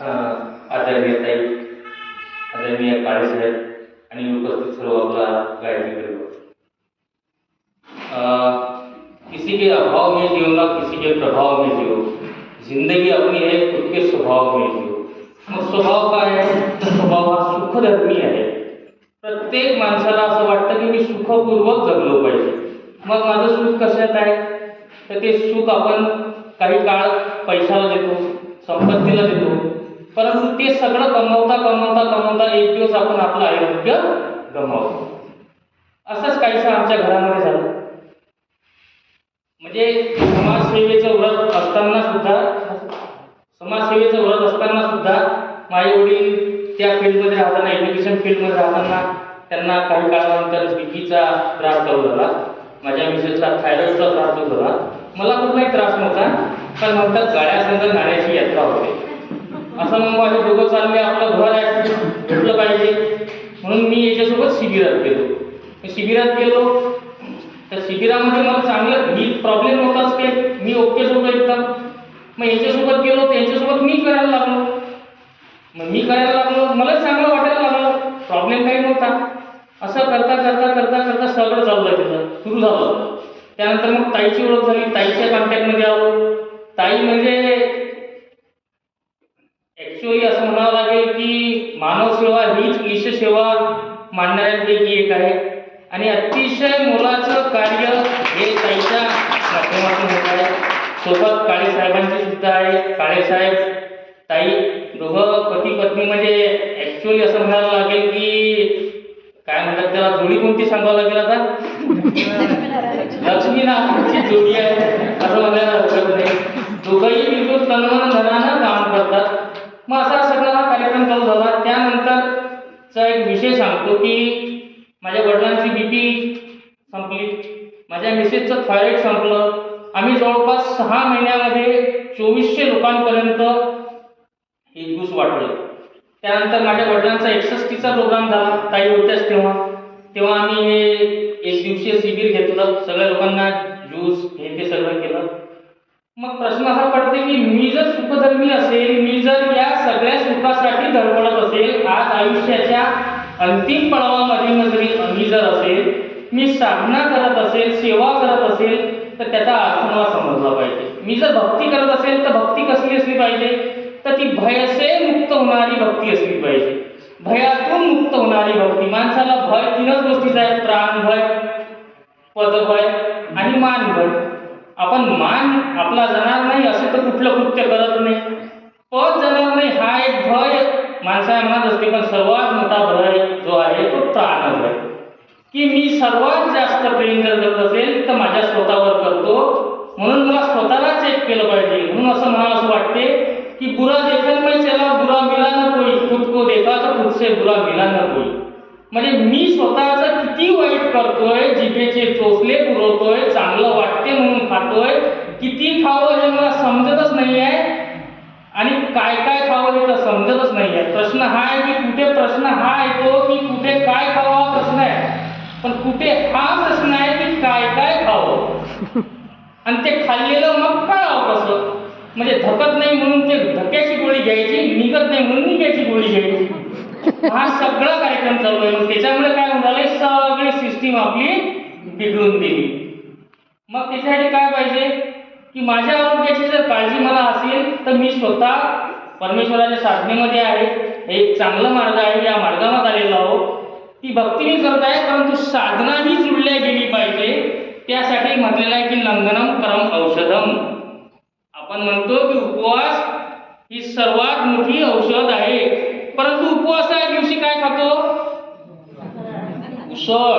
आदरणीय ताई आदरणीय काळेसाहेब आणि उपस्थित सर्व आपला गायत्री परिवार किसी के अभाव में जियो ना किसी के प्रभाव में जियो। जिंदगी अपनी है खुद के स्वभाव में जियो। मग स्वभाव काय आहे? तर स्वभाव हा सुखधर्मी आहे. प्रत्येक माणसाला असं वाटतं की मी सुखपूर्वक जगलो पाहिजे. मग माझं सुख कशात आहे? तर ते सुख आपण काही काळ पैशाला देतो संपत्तीला देतो. परंतु ते सगळं कमवता कमवता कमवता एक दिवस आपण आपलं आरोग्य गमावतो. असंच काहीसं आमच्या घरामध्ये झालं. म्हणजे समाजसेवेचं व्रत असताना सुद्धा समाजसेवेचं व्रत असताना सुद्धा माझे वडील त्या फील्डमध्ये राहताना एज्युकेशन फील्डमध्ये राहताना त्यांना काही काळानंतर बीपीचा त्रास चालू झाला. माझ्या मिसेसला थायरॉईडचा त्रास चालू झाला. मला कुठलाही त्रास नव्हता पण नंतर गाड्यासंग नाण्याची यात्रा होते. असं मग माझे दोघं चालले आपलं घर आहे भेटलं पाहिजे? म्हणून मी याच्यासोबत शिबिरात गेलो. मी शिबिरात गेलो. तर शिबिरामध्ये मला चांगलं मी प्रॉब्लेम नव्हताच काही मी ओके सोबत एकदम. मग याच्यासोबत गेलो त्यांच्यासोबत मी करायला लागलो. मग मी करायला लागलो मला चांगलं वाटायला लागलं. प्रॉब्लेम काही नव्हता. असं करता करता करता करता सगळं चाललं त्याचं सुरू झालं. त्यानंतर मग ताईची ओळख झाली. ताईच्या कॉन्टॅक्टमध्ये आलो. ताई म्हणजे ॲक्च्युअली असं म्हणावं लागेल की मानव सेवा हीच ईश सेवा मानणाऱ्यांपैकी एक आहे. आणि अतिशय मोलाचं कार्य हे त्यांच्या माध्यमातून होत आहे. सोबत काळे साहेबांची सुद्धा आहे. काळे साहेब ताई दोघं पती पत्नी म्हणजे ॲक्च्युअली असं म्हणावं लागेल की काय म्हणतात त्याला जोडी कोणती सांगावं लागेल आता? लक्ष्मी नारायणची जोडी आहे. असं म्हणायला हरकत नाही. दोघंही बिलकुल तनमन धनानं काम करतात मग असा सगळा हा कार्यक्रम चालू झाला चा एक विषय सांगतो की माझ्या वडिलांची बी पी संपली. माझ्या मिसेसचं थायरॉइड संपलं. आम्ही जवळपास सहा महिन्यामध्ये चोवीसशे लोकांपर्यंत एक वाटलं त्यानंतर माझ्या वडिलांचा एकसष्टीचा प्रोग्राम झाला. ताई होत्याच तेव्हा. तेव्हा आम्ही हे एक दिवसीय शिबिर घेतलं. सगळ्या लोकांना ज्यूस हे ते सगळं केलं. मग प्रश्न असा पडते की मी जर सुखधर्मी असेल मी जर या सगळ्या सुखासाठी धडपडत असेल आज आयुष्याच्या अंतिम पडावामध्ये जरी मी जर असेल मी साधना करत असेल सेवा करत असेल तर त्याचा अर्थ मला समजला पाहिजे. मी जर भक्ती करत असेल तर भक्ती कसली असली पाहिजे? तर ती भयसे मुक्त होणारी भक्ती असली पाहिजे. भयातून मुक्त होणारी भक्ती. माणसाला भय तीनच गोष्टीचा आहे प्राण भय पदभय आणि मान भय. आपण मान आपला जाणार नाही असे तर कुठलं कृत्य करत नाही. पद जाणार नाही हा एक भय माणसाच्या म्हणत असते पण सर्वात मोठा भय जो आहे तो प्राणभय की मी सर्वात जास्त प्रेम जर करत असेल तर माझ्या स्वतःवर करतो. म्हणून मला स्वतःला चेक केलं पाहिजे. म्हणून असं मला असं वाटते कि बुरा देखल में चला बुरा मिला ना कोई. खुद को देखा तर खुद से बुरा मिला ना कोई. म्हणजे मी स्वतःचं किती वाईट करतोय जिभेचे चोचले पुरवतोय चांगलं वाटते म्हणून खातोय किती खावं हे मला समजतच नाही आहे आणि काय काय खावं हे तर समजतच नाही आहे प्रश्न हा आहे की कुठे प्रश्न हा येतो की कुठे काय खावा प्रश्न आहे. पण कुठे हा प्रश्न आहे की काय काय खावं? आणि ते खाल्लेलं मग कळावं कसं? म्हणजे धकत नाही म्हणून ते धक्याची गोळी घ्यायची निघत नाही म्हणून निघ्याची गोळी घ्यायची. हा सगळा कार्यक्रम चालू आहे. मग त्याच्यामुळे काय होणार सगळी सिस्टीम आपली बिघडून दिली मग त्याच्यासाठी काय पाहिजे? की माझ्या आरोग्याची जर काळजी मला असेल तर मी स्वतः परमेश्वराच्या साधनेमध्ये आहे. हे एक चांगला मार्ग आहे. या मार्गामध्ये आलेलो आहो ती भक्ती मी करत आहे परंतु साधना ही जुळल्या गेली पाहिजे. त्यासाठी म्हटलेलं आहे की लंघनम करम औषधम. आपण म्हणतो की उपवास ही सर्वात मोठी औषध आहे. परंतु उपवासा दिवशी काय खातो? उसळ.